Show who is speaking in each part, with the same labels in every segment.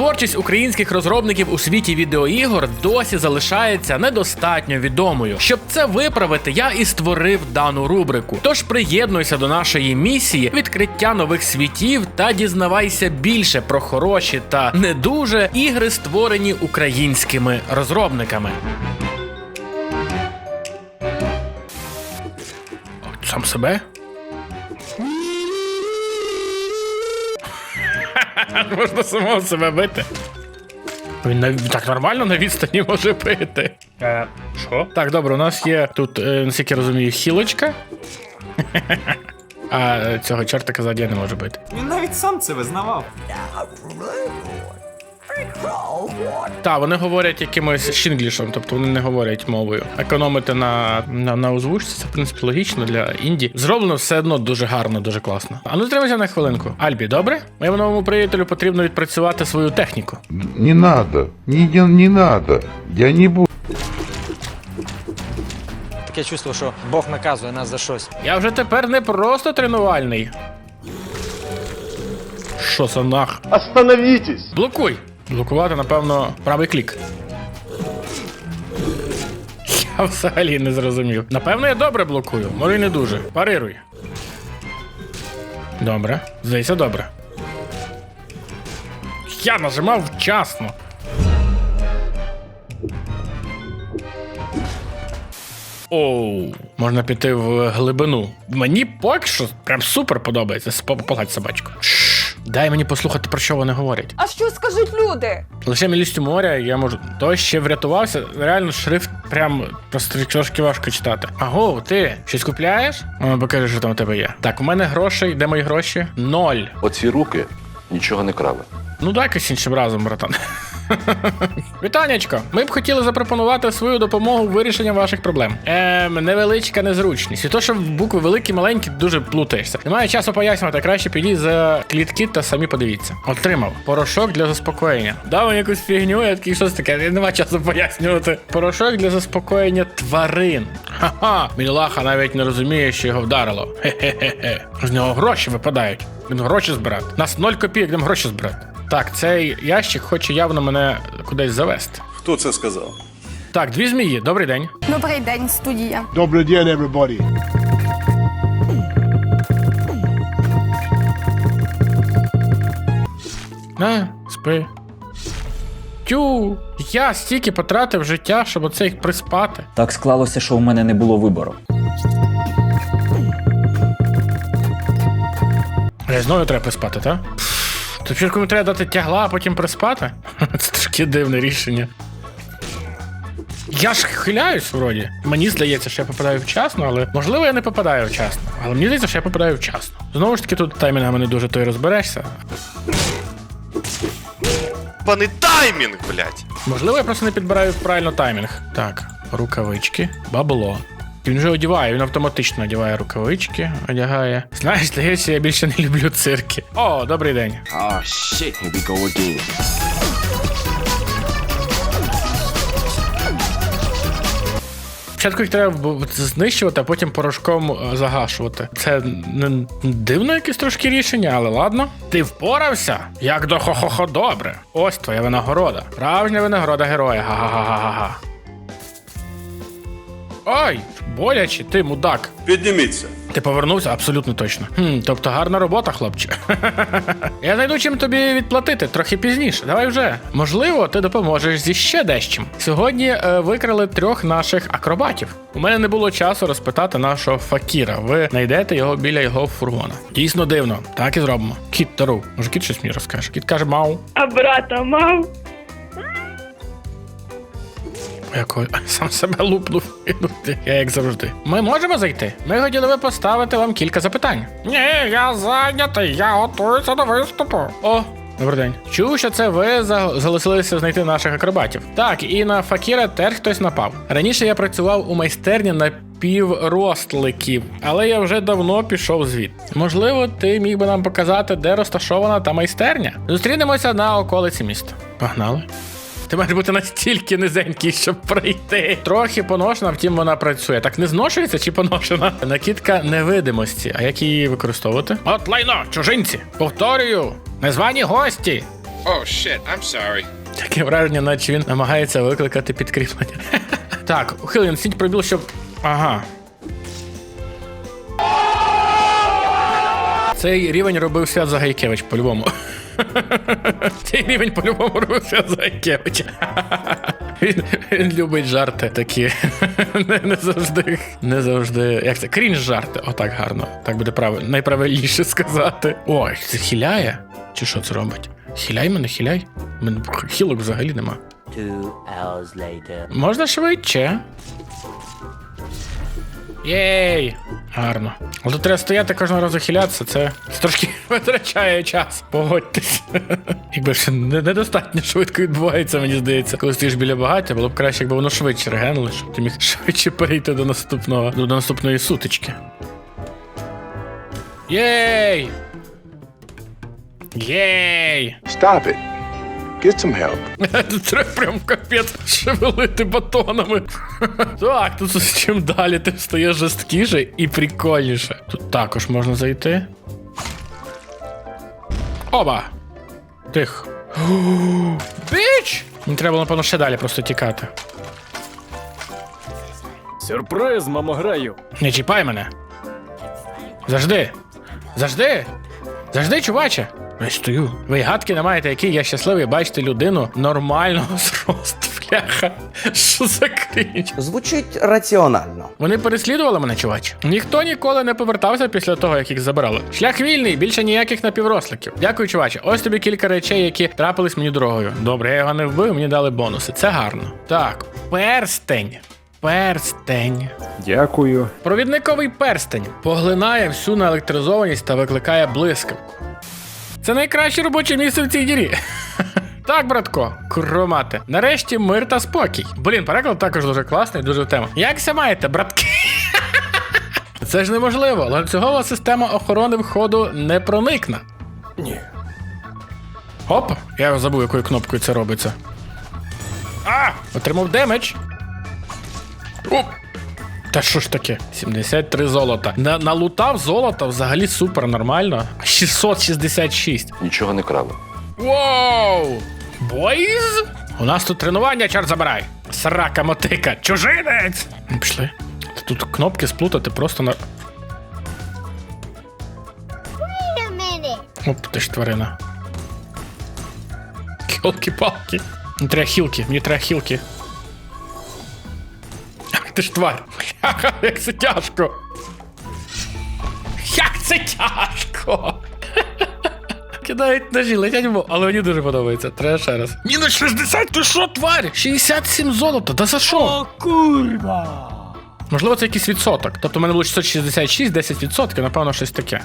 Speaker 1: Творчість українських розробників у світі відеоігор досі залишається недостатньо відомою. Щоб це виправити, я і створив дану рубрику. Тож приєднуйся до нашої місії відкриття нових світів та дізнавайся більше про хороші та не дуже ігри, створені українськими розробниками. Сам себе? Можна самого себе бити. Він на... так нормально на відстані може бити. Е, що? Так, добре, у нас є тут, е, наскільки я розумію, хілочка. А е, цього чортика ззаді я не можу бити.
Speaker 2: Він навіть сам це визнавав.
Speaker 1: Так, вони говорять якимось шинглішем, тобто вони не говорять мовою. Економити на, на, на озвучці, це в принципі логічно для інді. Зроблено все одно дуже гарно, дуже класно. А ну тримайся на хвилинку. Альбі, добре? Моєму новому приятелю потрібно відпрацювати свою техніку.
Speaker 3: Не надо, не, не, не надо. Я не буду.
Speaker 4: Таке чувство, що Бог наказує нас за щось.
Speaker 1: Я вже тепер не просто тренувальний. Що за нах?
Speaker 5: Остановитесь!
Speaker 1: Блокуй. Блокувати, напевно, правий клік. Я взагалі не зрозумів. Напевно, я добре блокую, може і не дуже. Парируй. Добре. Здається, добре. Я нажимав вчасно. Оу, можна піти в глибину. Мені поки що прям супер подобається. Погладь собачку. Дай мені послухати, про що вони говорять.
Speaker 6: А що скажуть люди?
Speaker 1: Лише мілістю моря, я можу. Той ще врятувався. Реально шрифт прям просто трошки важко читати. Аго, ти щось купляєш? Ну, покажи, що там у тебе є. Так, у мене грошей, де мої гроші? Ноль.
Speaker 7: Оці руки нічого не крали.
Speaker 1: Ну дай якось іншим разом, братан. Вітанечко, ми б хотіли запропонувати свою допомогу в вирішенні ваших проблем. Ем, невеличка незручність. І то, що букви великі, маленькі, дуже плутаєшся. Немає часу пояснювати, краще підіть за клітки та самі подивіться. Отримав порошок для заспокоєння. Дав мені якусь фігню, я такий щось таке, немає часу пояснювати. Порошок для заспокоєння тварин. Ха-ха, Мілаха навіть не розуміє, що його вдарило. Хе-хе-хе. З нього гроші випадають. Він гроші збирати. Нас ноль копійок, йдемо гроші збирати. Так, цей ящик хоче явно мене кудись завести.
Speaker 5: Хто це сказав?
Speaker 1: Так, дві змії, добрий день.
Speaker 6: Добрий день, студія.
Speaker 5: Добрий день, everybody.
Speaker 1: На, спи. Тю, я стільки потратив життя, щоб оце їх приспати.
Speaker 8: Так склалося, що у мене не було вибору.
Speaker 1: Я знову треба приспати, так? Спочатку мені треба дати тягла, а потім приспати? Це трошки дивне рішення. Я ж хиляюсь вроді. Мені здається, що я попадаю вчасно, але можливо я не попадаю вчасно. Але мені здається, що я попадаю вчасно. Знову ж таки, тут таймінгами не дуже то й розберешся.
Speaker 9: Паний таймінг, блядь!
Speaker 1: Можливо, я просто не підбираю правильно таймінг. Так, рукавички, бабло. Він вже одягає, він автоматично одягає рукавички, одягає. Знаєш, здається, я більше не люблю цирки. О, добрий день.
Speaker 7: А, shit, here we go again.
Speaker 1: Спочатку їх треба бу- знищувати, а потім порошком е, загашувати. Це не дивно якесь трошки рішення, але ладно. Ти впорався? Як до хо-хо-хо добре. Ось твоя винагорода. Справжня винагорода героя. Га-га-га-га-га. Ой, боляче, ти мудак.
Speaker 5: Підніміться.
Speaker 1: Ти повернувся абсолютно точно. Хм, тобто гарна робота, хлопче. Я знайду чим тобі відплатити трохи пізніше. Давай вже. Можливо, ти допоможеш зі ще дещим. Сьогодні е, викрали трьох наших акробатів. У мене не було часу розпитати нашого факіра. Ви знайдете його біля його фургона. Дійсно дивно. Так і зробимо. Кіт Тару. Може, кіт щось мені розкаже. Кіт каже мау.
Speaker 10: А брата мав?
Speaker 1: Якою сам себе лупнув. Я як завжди. Ми можемо зайти? Ми хотіли би поставити вам кілька запитань. Ні, я зайнятий, я готуюся до виступу. О. Добрий день. Чув, що це ви за- залишилися знайти наших акробатів. Так, і на факіра теж хтось напав. Раніше я працював у майстерні на півростликів, але я вже давно пішов звід. Можливо, ти міг би нам показати, де розташована та майстерня. Зустрінемося на околиці міста. Погнали. Ти маєш бути настільки низенький, щоб пройти. Трохи поношена, втім вона працює. Так не зношується чи поношена? Накидка невидимості. А як її використовувати? От лайно, чужинці. Повторюю, незвані гості.
Speaker 2: Oh shit, I'm sorry.
Speaker 1: Таке враження, наче він намагається викликати підкріплення. Так, ухилень, сіть пробіл, щоб. Ага. Цей рівень робив свят Загайкевич по-любому. Цей рівень по-любому робив свят Загайкевич. Він, він любить жарти такі. Не, не завжди. Не завжди. Як це? Крінж жарти. Отак гарно. Так буде правильно. Найправильніше сказати. Ой, це хіляє? Чи що це робить? Хіляй мене, хіляй. Мене хілок взагалі нема. Можна швидше. Єй! Гарно. Але тут треба стояти кожного разу хилятися, це, це трошки витрачає час. Погодьтесь. Якби ще недостатньо швидко відбувається, мені здається. Коли стоїш біля багаття, було б краще, якби воно швидше регенуло, щоб ти міг швидше перейти до наступного, до наступної сутички. Єй! Єй!
Speaker 5: Stop it. Get some help.
Speaker 1: Треба прям капець шевелити батонами. Так, тут з чим далі ти стає жорсткіше і прикольніше. Тут також можна зайти. Оба! Тих. Біч! Мені треба, було, напевно, ще далі просто тікати.
Speaker 10: Сюрприз, мамограю.
Speaker 1: Не чіпай мене. Завжди. Завжди. Завжди, чуваче. Я стою. Ви гадки не маєте, який я щасливий бачити людину нормального зросту. Бляха. Що за крінж?
Speaker 11: Звучить раціонально.
Speaker 1: Вони переслідували мене, чувач. Ніхто ніколи не повертався після того, як їх забирали. Шлях вільний, більше ніяких напівросликів. Дякую, чуваче. Ось тобі кілька речей, які трапились мені дорогою. Добре, я його не вбив, мені дали бонуси. Це гарно. Так, перстень. Перстень.
Speaker 10: Дякую.
Speaker 1: Провідниковий перстень поглинає всю наелектризованість та викликає блискавку. Це найкраще робоче місце в цій дірі. Так, братко, кромати. Нарешті мир та спокій. Блін, переклад також дуже класний, дуже в тему. Якся маєте, братки? Це ж неможливо. Ланцюгова система охорони входу не проникне. Ні. Оп, я забув, якою кнопкою це робиться. А! Отримав демедж. Оп! Та що ж таке? 73 золота. На, налутав золота взагалі супер нормально. 666.
Speaker 7: Нічого не крали.
Speaker 1: Воу! Бойз? У нас тут тренування, чорт забирай. Срака мотика, чужинець! Ну, Пішли. Тут кнопки сплутати просто на. Оп, ти ж тварина. Хілки-палки. Мені треба хілки, мені треба хілки. Ти ж тварь. Бляха, як це тяжко. Як це тяжко. Кидають ножі, летять в але мені дуже подобається. Треба ще раз. Мінус 60, ти що, тварь? 67 золота, та за що? О, курва! Можливо, це якийсь відсоток. Тобто в мене було 666, 10%, напевно, щось таке.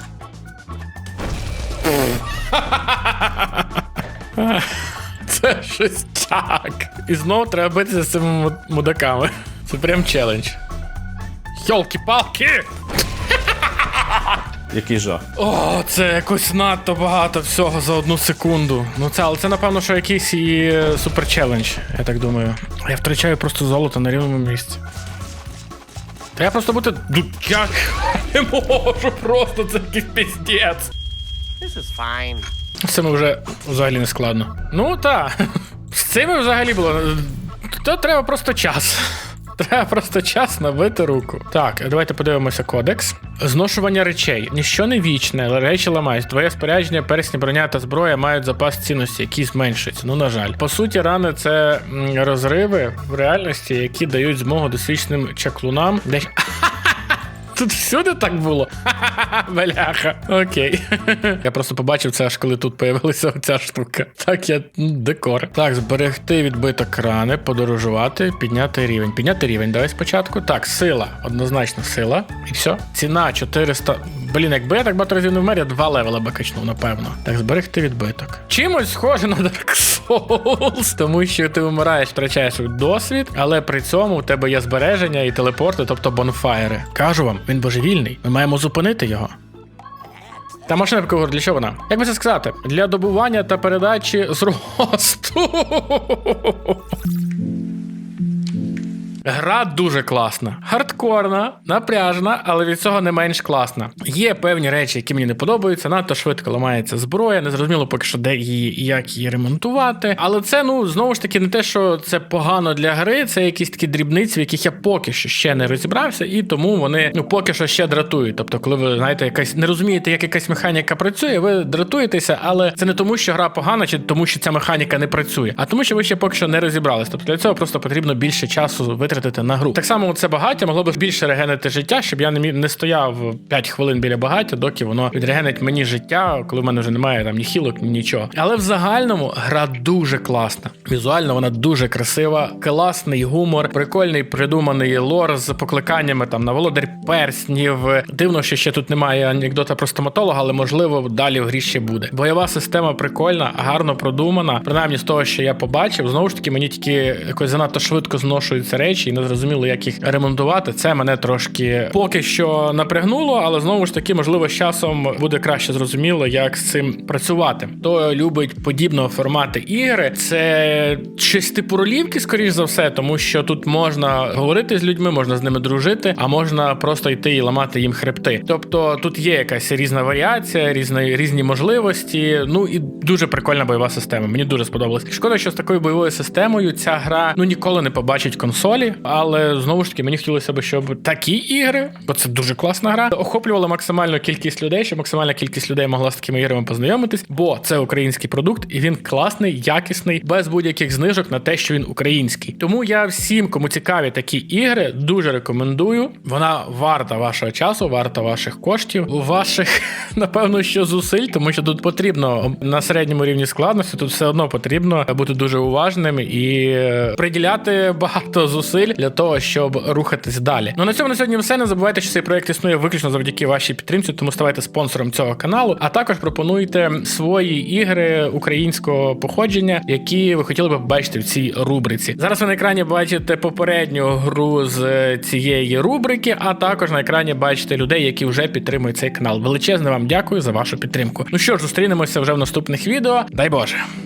Speaker 1: Це щось так. І знову треба битися з цими мудаками. Це прям челендж. Йолки-палки!
Speaker 10: Який жах.
Speaker 1: О, це якось надто багато всього за одну секунду. Ну це, але це напевно, що якийсь і е, супер челендж, я так думаю. Я втрачаю просто золото на рівному місці. Треба просто бути. Як? Не можу просто, це якийсь піздець. This is fine. З цим вже взагалі не складно. Ну так. З цим взагалі було. То треба просто час. Треба просто час набити руку. Так, давайте подивимося кодекс. Зношування речей. Ніщо не вічне, але речі ламають. Твоє спорядження, персні, броня та зброя мають запас цінності, який зменшується. Ну, на жаль. По суті, рани це розриви в реальності, які дають змогу досвідченим чаклунам. Десь. Тут всюди так було. Бляха. Окей. Я просто побачив це аж коли тут появилася ця штука. Так, я ну, декор. Так, зберегти відбиток рани, подорожувати, підняти рівень. Підняти рівень, давай спочатку. Так, сила. Однозначно сила. І все. Ціна 400. Блін, якби я так багато разів не вмер, я два левела би качнув, напевно. Так, зберегти відбиток. Чимось схоже на Dark Souls, тому що ти вмираєш, втрачаєш досвід, але при цьому у тебе є збереження і телепорти, тобто бонфайри. Кажу вам, він божевільний. Ми маємо зупинити його. Та машина для чого вона? Як би це сказати? Для добування та передачі зросту. Гра дуже класна, хардкорна, напряжна, але від цього не менш класна. Є певні речі, які мені не подобаються. Надто швидко ламається зброя. Не зрозуміло поки що, де її і як її ремонтувати. Але це ну знову ж таки не те, що це погано для гри. Це якісь такі дрібниці, в яких я поки що ще не розібрався, і тому вони ну поки що ще дратують. Тобто, коли ви знаєте, якась не розумієте, як якась механіка працює, ви дратуєтеся, але це не тому, що гра погана, чи тому, що ця механіка не працює, а тому, що ви ще поки що не розібрались. Тобто для цього просто потрібно більше часу витратити на гру. Так само це багаття могло б більше регенити життя, щоб я не міг не стояв 5 хвилин біля багаття, доки воно відрегенить мені життя, коли в мене вже немає там ні хілок, ні нічого. Але в загальному гра дуже класна. Візуально вона дуже красива, класний гумор, прикольний придуманий лор з покликаннями там на володар перснів. Дивно, що ще тут немає анекдота про стоматолога, але можливо далі в грі ще буде. Бойова система прикольна, гарно продумана. Принаймні з того, що я побачив, знову ж таки, мені тільки якось занадто швидко зношуються речі, і не зрозуміло, як їх ремонтувати. Це мене трошки поки що напрягнуло, але знову ж таки, можливо, з часом буде краще зрозуміло, як з цим працювати. Хто любить подібного формату ігри, це щось типу ролівки, скоріш за все, тому що тут можна говорити з людьми, можна з ними дружити, а можна просто йти і ламати їм хребти. Тобто тут є якась різна варіація, різні, різні можливості. Ну і дуже прикольна бойова система. Мені дуже сподобалось. Шкода, що з такою бойовою системою ця гра ну ніколи не побачить консолі, але знову ж таки мені хотілося б, щоб такі ігри, бо це дуже класна гра, охоплювала максимальну кількість людей, щоб максимальна кількість людей могла з такими іграми познайомитись, бо це український продукт, і він класний, якісний, без будь-яких знижок на те, що він український. Тому я всім, кому цікаві такі ігри, дуже рекомендую. Вона варта вашого часу, варта ваших коштів, ваших, напевно, що зусиль, тому що тут потрібно на середньому рівні складності, тут все одно потрібно бути дуже уважним і е, приділяти багато зусиль для того, щоб рухатись далі. Ну на цьому на сьогодні все. Не забувайте, що цей проект існує виключно завдяки вашій підтримці, тому ставайте спонсором цього каналу. А також пропонуйте свої ігри українського походження, які ви хотіли б бачити в цій рубриці. Зараз ви на екрані бачите попередню гру з цієї рубрики, а також на екрані бачите людей, які вже підтримують цей канал. Величезне вам дякую за вашу підтримку. Ну що ж, зустрінемося вже в наступних відео. Дай Боже.